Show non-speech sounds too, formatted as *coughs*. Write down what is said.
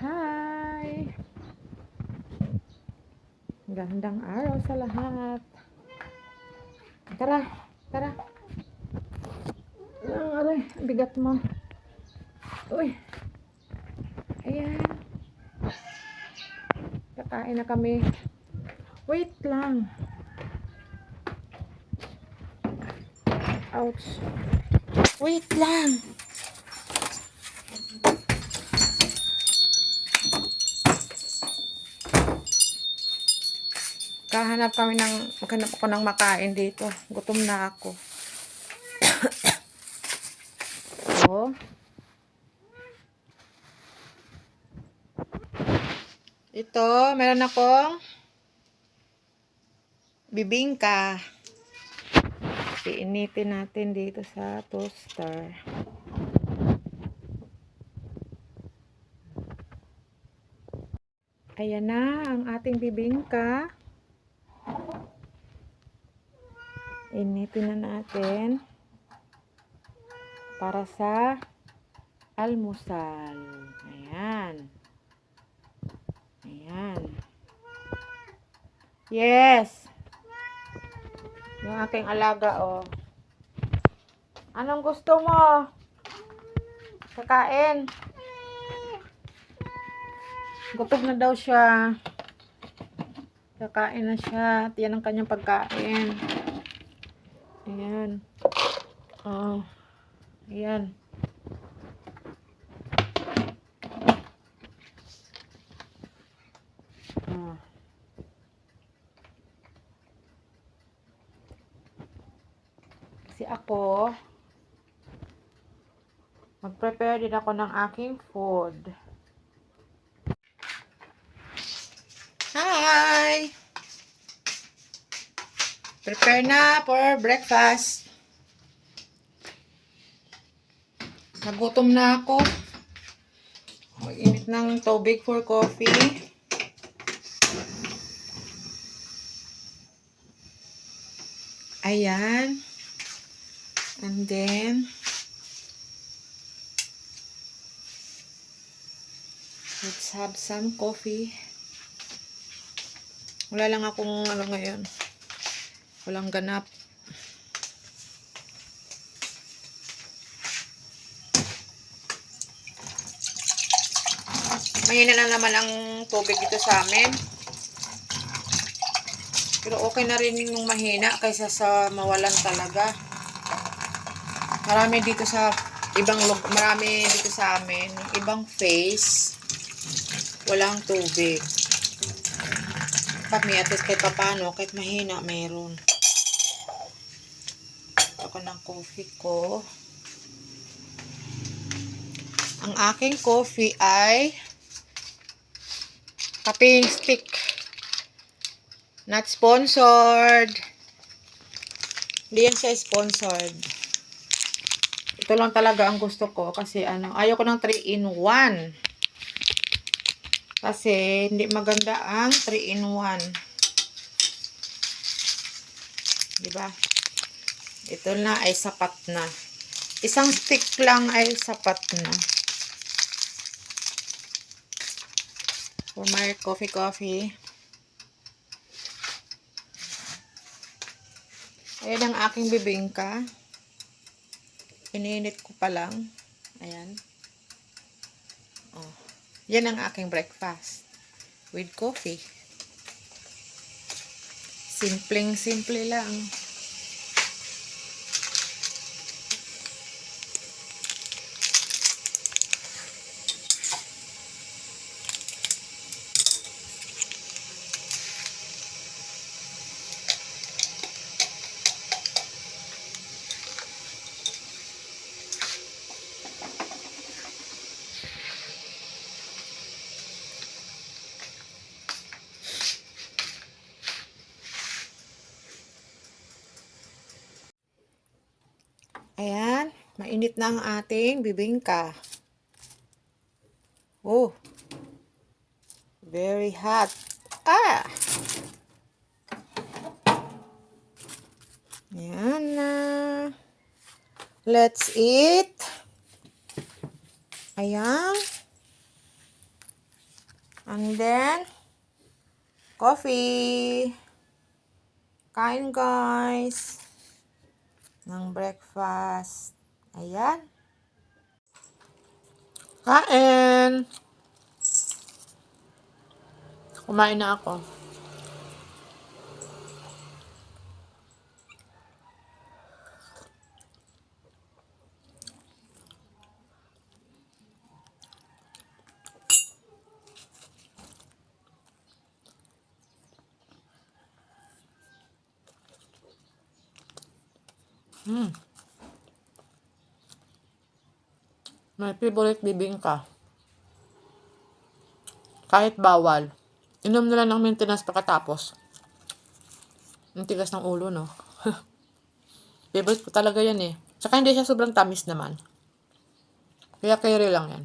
Hi! Gandang araw sa lahat. Tara, tara. Ang aray, bigat mo. Uy. Ayan. Kakain na kami. Wait lang. Ouch. Wait lang. Kahanap kami ng, maghanap ako ng makain dito. Gutom na ako. *coughs* oh. Ito, meron akong bibingka. Iinitin natin dito sa toaster. Ayan na ang ating bibingka. Initin na natin para sa almusal. Ayan. Ayan. Yes. Yung aking alaga, oh. Anong gusto mo? Kakain. Gutom na daw siya. Kakain na siya. At yan ang kanyang pagkain. Ayan. Oh. Ayan. Oh. Kasi ako, mag-prepare din ako ng aking food. Hi! Prepare na for breakfast. Nagutom na ako. Mag-init ng tubig for coffee. Ayan. And then, let's have some coffee. Wala lang akong ano ngayon. Walang ganap. Mahina na naman ang tubig dito sa amin. Pero okay na rin yung mahina kaysa sa mawalan talaga. Marami dito sa ibang marami dito sa amin, ibang face walang tubig. Kami at least kahit papano, kahit mahina meron. Ako ng coffee ko. Ang aking coffee ay kaping stick. Not sponsored. Hindi yan siya sponsored. Ito lang talaga ang gusto ko kasi ano, ayaw ko ng 3 in 1. Kasi hindi maganda ang 3 in 1. 'Di ba? Ito na ay sapat na. Isang stick lang ay sapat na. For my coffee coffee. Ayan ang aking bibingka. Ininit ko pa lang. Ayan. Oh. Yan ang aking breakfast. With coffee. Simpleng simple lang. Ayan, mainit na ang ating bibingka. Oh, very hot. Ah! Ayan na. Let's eat. Ayan. And then, coffee. Kain guys. Ng breakfast. Ayan. Kain. Kumain na ako. Hmm. My favorite bibingka. Kahit bawal. Inom nila ng maintenance pagkatapos. Ang tigas ng ulo, no? *laughs* favorite ko talaga yan eh. Tsaka hindi siya sobrang tamis naman. Kaya carry lang yan.